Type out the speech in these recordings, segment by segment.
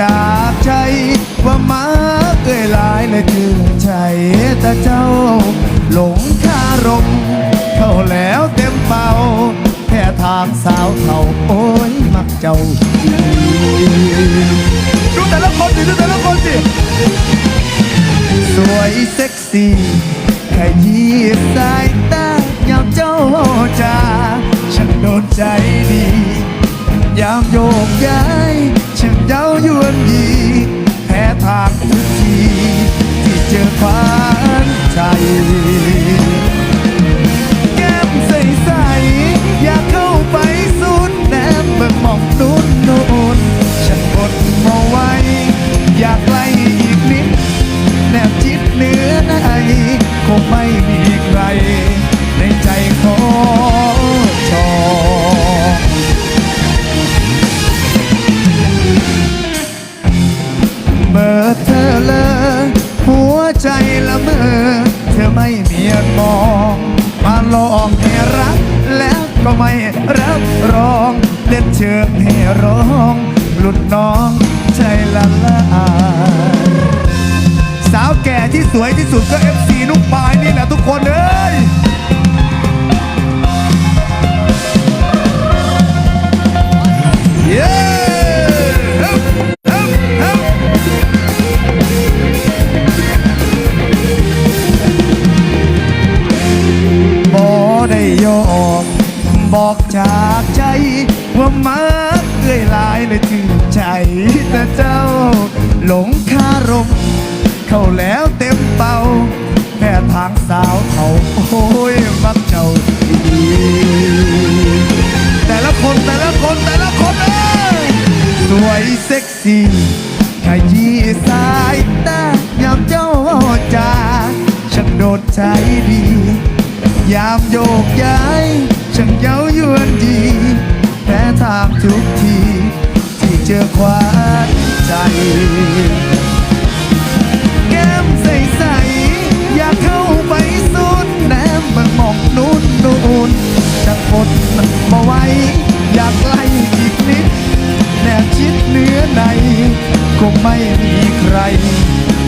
จากใจว่ามาเอ่ยลายเลยจือใจแต่เจ้า หลงคารม เข้าแล้วเต็มเป่าแค่ทางสาวเขาโอ้ยมักเจ้าดูแต่ละคนดูแต่ละคน ก็ไม่รับรองเล่นเชิงให้ร้องหลุดน้องใจละลายสาวแก่ที่สวยที่สุดก็เอฟซีนุ๊กปายนี่แหละทุกคนเอ้ เซ็กซี่ขยี้สายตายามเจ้าจาฉันโดดใจดี ยามโยกย้ายฉันเย้ายวนดีแพ้ทางทุกที ที่เจอความใจ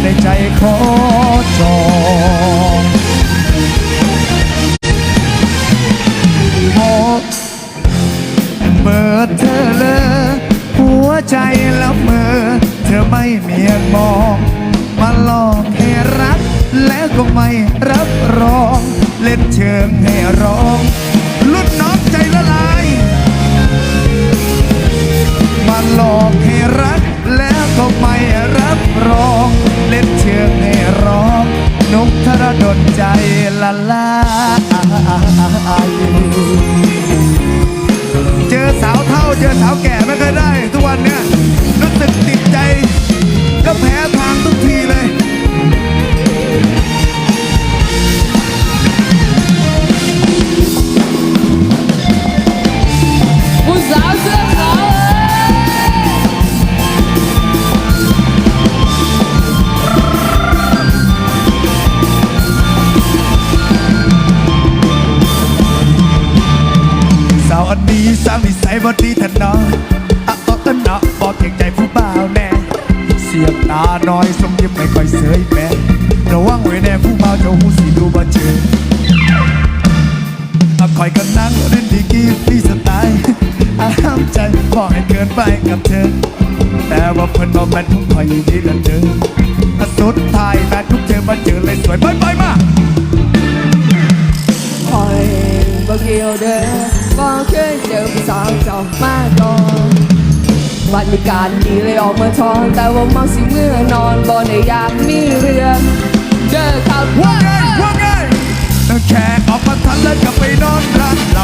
ในใจขอจองโมเปิดเธอเลย หัวใจแล้วเมื่อเธอไม่เมียนมอง มาหลอกให้รัก แล้วก็ไม่รับรอง เล่นเชิงให้ร้อง ละลายเจอสาวเท่าเจอสาวแก่ไม่เคยได้ ทุกวันเนี้ยรู้สึกติดใจ ก็แพ้ทางทุกทีเลย ยบตาน้อยสมยิ้มไม่ค่อยเสยแม่ระวังไว้แน่ผู้บ่าเจ้าหูสีดูบ่เจออะคอยกันนั่งเล่นดีกีพี่สไตล์อาห้ามใจบอกให้เกินไปกับเธอ แต่ว่าเพิ่นบอกแม่นทุกคอยดีละเจออะสุดท้ายแม่ทุกเจอมาเจอเลยสวยไปๆมาคอยบ่เกี่ยวเด้อบ่เคยเจอผู้สาวเจ้ามาก่อน วันมีการดีเลยออกมาทอง แต่ว่าเมาสิเมื่อนอนบ่ได้อยากมีเรื่องเด้อครับว่าไงว่าไงแขกออกมาทันแล้วก็ไปนอนร้านเรา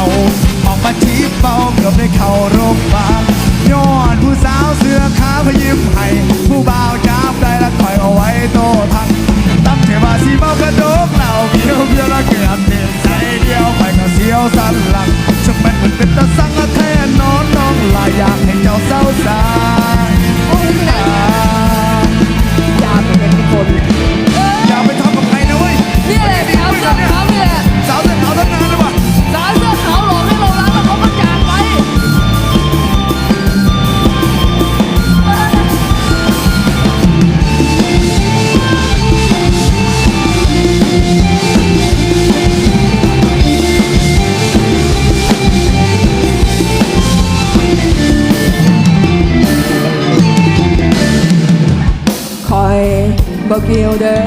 บอกเกี่ยวเด้อ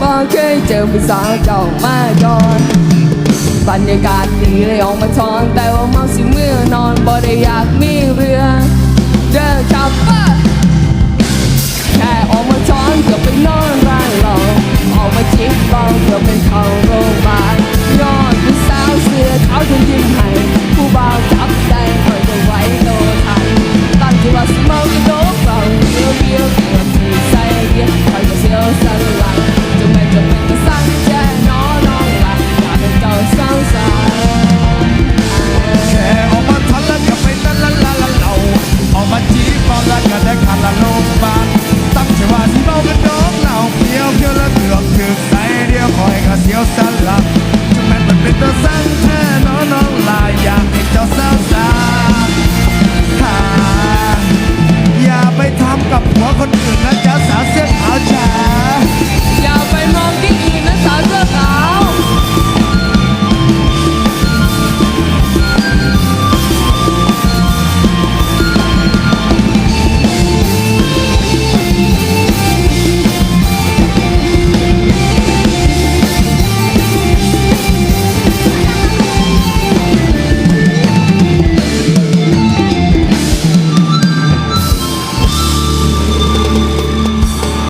บอกเคยเจอผู้สาวเจ้ามาก่อนบรรยากาศดีเลยออกมาทอนแต่ว่าเมาสิเมื่อนอนบ่ได้อยากมีเรือเด้อแค่ออกมาช้อนเกือบไปนอนร้านเราออกมาจิบ